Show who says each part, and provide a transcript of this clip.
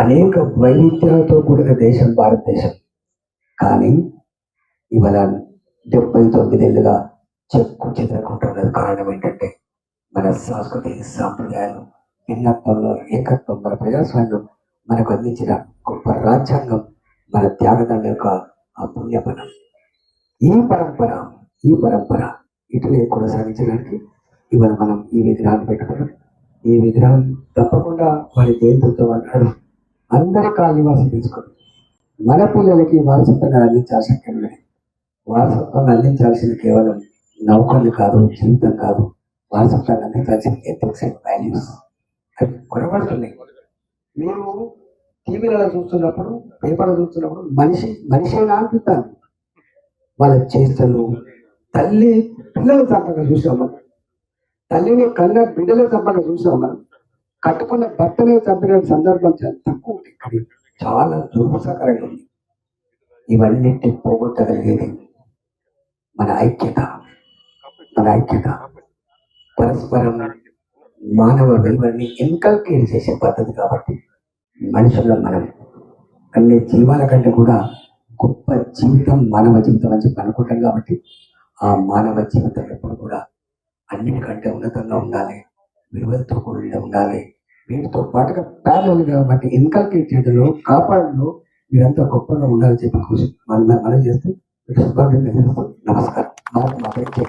Speaker 1: అనేక వైవిధ్యాలతో కూడిన దేశం భారతదేశం. కానీ ఇవాళ డెబ్బై తొమ్మిదేళ్ళుగా చెక్కు చెదరకుంటున్నది కారణం ఏంటంటే మన సంస్కృతి సాంప్రదాయాలు భిన్నత్వంలో ఏకత్వం మన ప్రజాస్వామ్యం మనకు అందించిన గొప్ప రాజ్యాంగం మన త్యాగదండ యొక్క ఆ ఈ పరంపర ఈ పరంపర ఇటువే కొనసాగించడానికి ఇవాళ మనం ఈ విగ్రహాన్ని పెట్టుకున్నాం. ఈ విగ్రహం తప్పకుండా వారి జయంతితో అంటాడు అందరి కాళీవాసి తెలుసుకోండి. మన పిల్లలకి వారసత్వంగా అందించాల్సిన అక్కర్లేదు వారసత్వంగా అందించాల్సింది కేవలం నౌకర్లు కాదు జీవితం కాదు. వారసత్వంగా అందించాల్సిన ఎథిక్స్ అండ్ వాల్యూస్ అవి కొనబడుతున్నాయి. మీరు టీవీలలో చూస్తున్నప్పుడు పేపర్లో చూస్తున్నప్పుడు మనిషి మనిషేనా అనిపిస్తాను వాళ్ళ చేష్టలు తల్లి పిల్లలు చంపగా చూసాం మనం. తల్లిని కన్న బిడ్డల చంపగా చూసాం మనం. కట్టుకున్న భర్తనే చంపిన సందర్భం చాలా తక్కువ ఉంది. చాలా దుర్భసకరంగా ఉంది. ఇవన్నింటినీ పోగొట్టగలిగేది మన ఐక్యత. మన ఐక్యత. పరస్పరం మానవ విలువల్ని ఇన్కల్కేట్ చేసే పద్ధతి కాబట్టి మనుషుల్లో మనం అన్ని జీవాల కంటే కూడా గొప్ప జీవితం మానవ జీవితం అని చెప్పి అనుకుంటాం కాబట్టి ఆ మానవ జీవితం ఎప్పుడు కూడా అన్నిటికంటే ఉన్నతంగా ఉండాలి. విలువలతో కూడి ఉండాలి. వీటితో పాటుగా ప్యారల్ కాబట్టి ఇన్కల్కేట్ చేయడంలో కాపాడంలో మీరంతా గొప్పగా ఉండాలని చెప్పి కోసం మనం మనం చేస్తూ నమస్కారం.